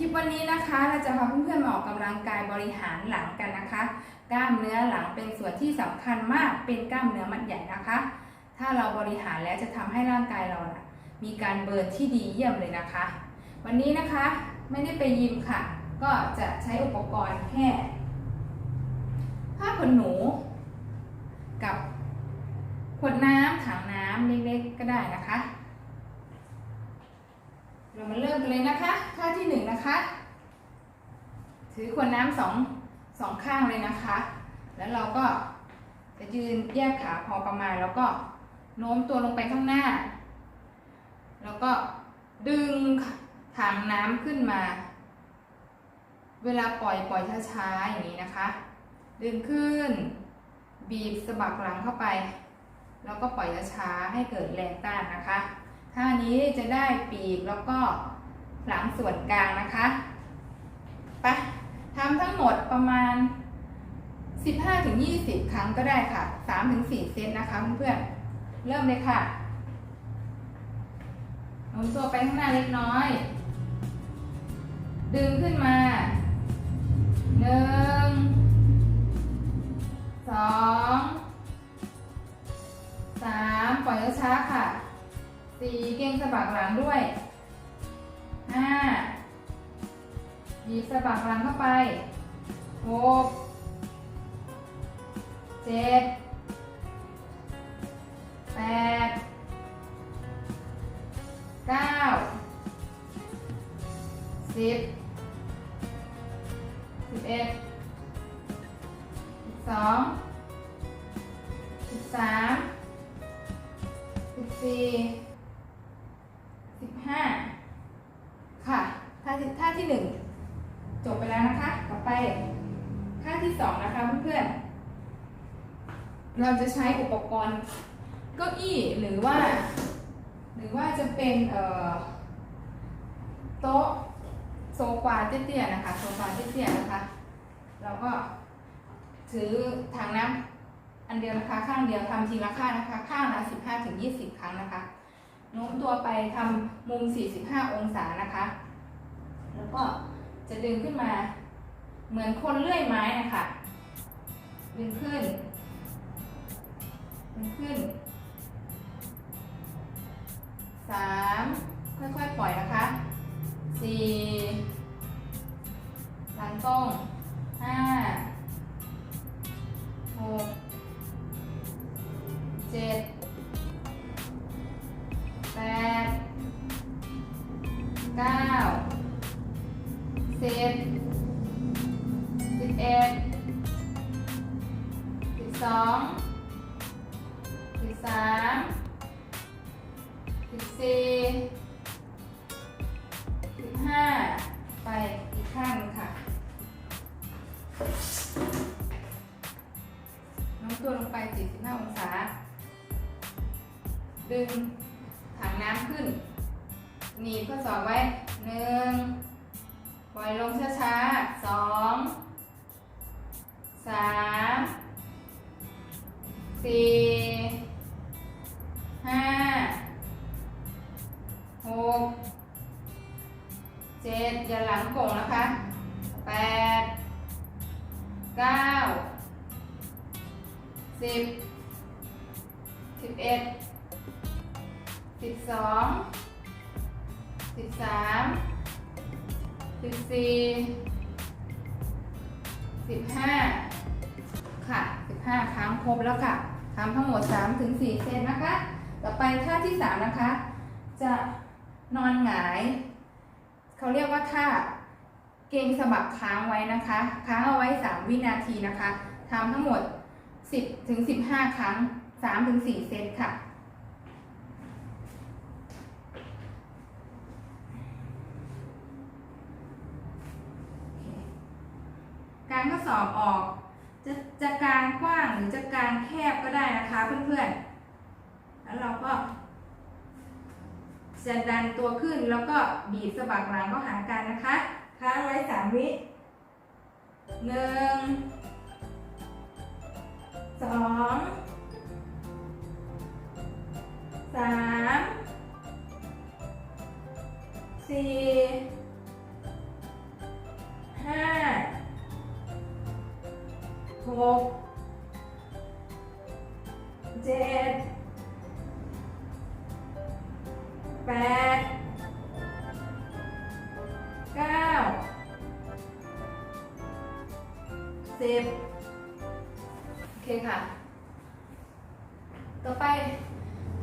คลิปวันนี้นะคะเราจะพาเพื่อนๆมาออกกำลังกายบริหารหลังกันนะคะ กล้ามเนื้อหลังเป็นส่วนที่สำคัญมากเป็นกล้ามเนื้อมัดใหญ่นะคะ ถ้าเราบริหารแล้วจะทำให้ร่างกายเรานะมีการเบิร์นที่ดีเยี่ยมเลยนะคะ วันนี้นะคะไม่ได้ไปยิมค่ะ ก็จะใช้อุปกรณ์แค่ผ้าขนหนู กับขวดน้ำถังน้ำเล็กๆก็ได้นะคะ เรามาเริ่มกันเลยนะคะท่าที่หนึ่งนะคะ ถือขวดน้ำสองสองข้างเลยนะคะ แล้วเราก็จะยืนแยกขาพอประมาณ แล้วก็โน้มตัวลงไปข้างหน้า แล้วก็ดึงถังน้ำขึ้นมา เวลาปล่อยปล่อยช้าๆอย่างนี้นะคะ ดึงขึ้น บีบสะบักหลังเข้าไป แล้วก็ปล่อยช้าๆให้เกิดแรงต้านนะคะ ท่านี้จะได้ปีกแล้วก็หลังส่วนกลางนะคะไปทำทั้งหมดประมาณ 15-20 ครั้งก็ได้ค่ะ 3-4 เซตนะคะเพื่อนๆเริ่มเลยค่ะโน้มตัวไปข้างหน้าเล็กน้อย ดึงขึ้นมาหนึ่ง งสะบักหลังด้วยห้าหยิบสะบักหลังเข้าไปหกเจ็ดแปดเก้าสิบสิบเอ็ดสิบสองสิบสามสิบสี่ ห้าค่ะท่าที่ท่าที่หนึ่งจบไปแล้วนะคะ ต่อไปท่าที่สองนะคะเพื่อนๆ เราจะใช้อุปกรณ์เก้าอี้หรือว่า หรือว่าจะเป็นโต๊ะโซฟาเตี้ยๆนะคะโซฟาเตี้ยๆนะคะ เราก็ถือถังน้ำอันเดียวนะคะ ข้างเดียวทำทีละข้างนะคะ ข้างละ15ถึง20ครั้งนะคะ โน้มตัวไปทำมุม 45 องศานะคะ แล้วก็จะดึงขึ้นมา เหมือนคนเลื่อยไม้นะคะ ดึงขึ้น ดึงขึ้น เก้าสิบสิบเอ็ดสิบสองสิบสามสิบสี่สิบห้าไปอีกข้างหนึงค่ะ น้มตัวลงไป 45 องศา ดึงถังน้ำขึ้น หนีบข้อศอกไว้หนึ่งปล่อยลงช้าๆสองสามสี่ห้าหกเจ็ดอย่าหลังโก่งนะคะแปดเก้าสิบสิบเอ็ด สิบสี่สิบห้าค่ะสิบห้าครั้งครบแล้วค่ะทำทั้งหมดสามถึงสี่เซตนะคะ ต่อไปท่าที่สามนะคะ จะนอนหงายเขาเรียกว่าท่าเกงสะบักค้างไว้นะคะ ค้างเอาไว้ 3 วินาทีนะคะทำทั้งหมด 10ถึง15 ครั้ง 3 ถึง 4 เซตค่ะ การข้อสอบออก จะจะกลางกว้างหรือจะกลางแคบก็ได้นะคะเพื่อนๆ แล้วเราก็จะดันตัวขึ้นแล้วก็บีบสะบักหลังก็หากันนะคะค้างไว้สามวิหนึ่งสองสามสี่ หกเจ็ดแปดเก้าสิบโอเคค่ะ ต่อไป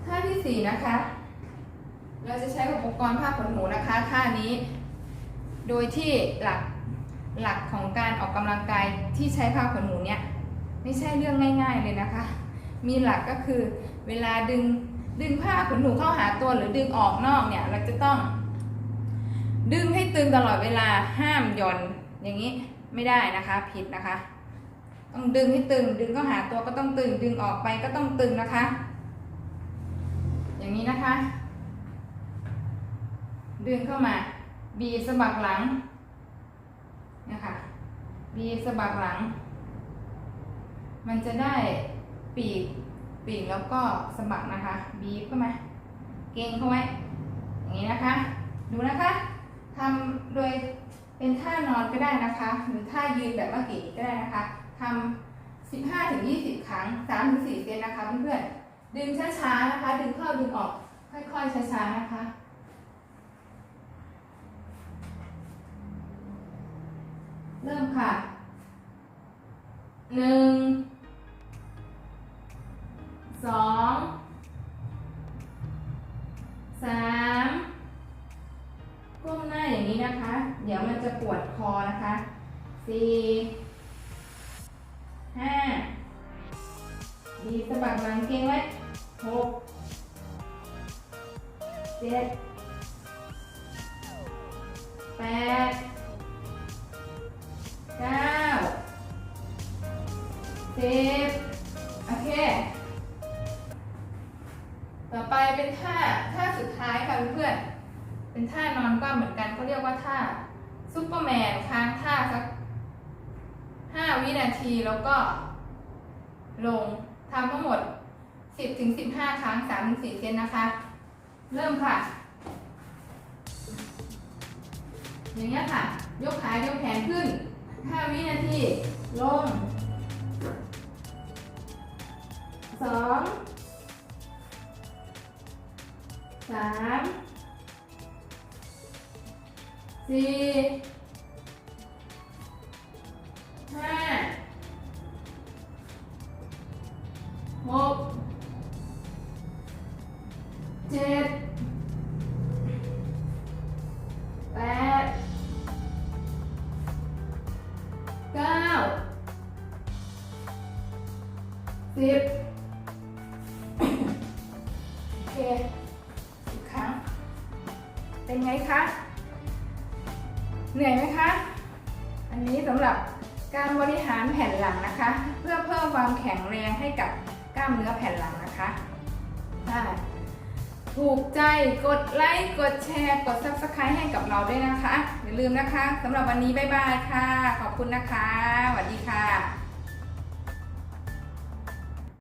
ท่าที่สี่นะคะ เราจะใช้อุปกรณ์ผ้าขนหนูนะคะท่านี้ โดยที่หลัก หลักของการออกกำลังกายที่ใช้ผ้าขนหนูเนี่ยไม่ใช่เรื่องง่าย ๆเลยนะคะ มีหลักก็คือเวลาดึงดึงผ้าขนหนูเข้าหาตัวหรือดึงออกนอกเนี่ยเราจะต้อง ดึงให้ตึงตลอดเวลาห้ามหย่อนอย่างนี้ไม่ได้นะคะผิดนะคะ ต้องดึงให้ตึงดึงเข้าหาตัวก็ต้องตึง ดึงออกไปก็ต้องตึงนะคะ อย่างนี้นะคะ ดึงเข้ามาบีสะบักหลัง นะคะบีสะบักหลัง มันจะได้ปีกปีกแล้วก็สะบักนะคะ บีบเข้ามาเกรงเข้าไว้อย่างนี้นะคะ ดูนะคะทำโดยเป็นท่านอนก็ได้นะคะ หรือท่ายืนแบบเมื่อกี้ก็ได้นะคะทำ15ถึง20ครั้ง3ถึง4เซนนะคะเพื่อนๆดึงช้าๆนะคะ ดึงเข้าดึงออกค่อยๆช้าๆนะคะ เดี๋ยวมันจะปวดคอนะคะสี่ห้าดีสะบักหลังเก่งไว้หกเจ็ดแปดเก้าสิบโอเค ต่อไปเป็นท่าท่าสุดท้ายค่ะเพื่อนเป็นท่านอนก็เหมือนกันเขาเรียกว่าท่าซุปเปอร์แมนค้างท่าสักห้าวิ นาทีแล้วก็ ลงทำทั้งหมด 10ถึง15 ครั้ง3ถึง4เซนนะคะ เริ่มค่ะ อย่างเงี้ยค่ะ ยกขายกแขนขึ้น 5 วินาที ลงสองสามสี่ห้า สิบโอเคอีกครั้ง เป็นไงคะ เหนื่อยไหมคะ อันนี้สำหรับการบริหารแผ่นหลังนะคะ เพื่อเพิ่มความแข็งแรงให้กับกล้ามเนื้อแผ่นหลังนะคะได้ถูกใจกดไลค์ กดแชร์ กด subscribe ให้กับเราด้วยนะคะ อย่าลืมนะคะสำหรับวันนี้ บ๊ายบายค่ะ ขอบคุณนะคะ สวัสดีค่ะ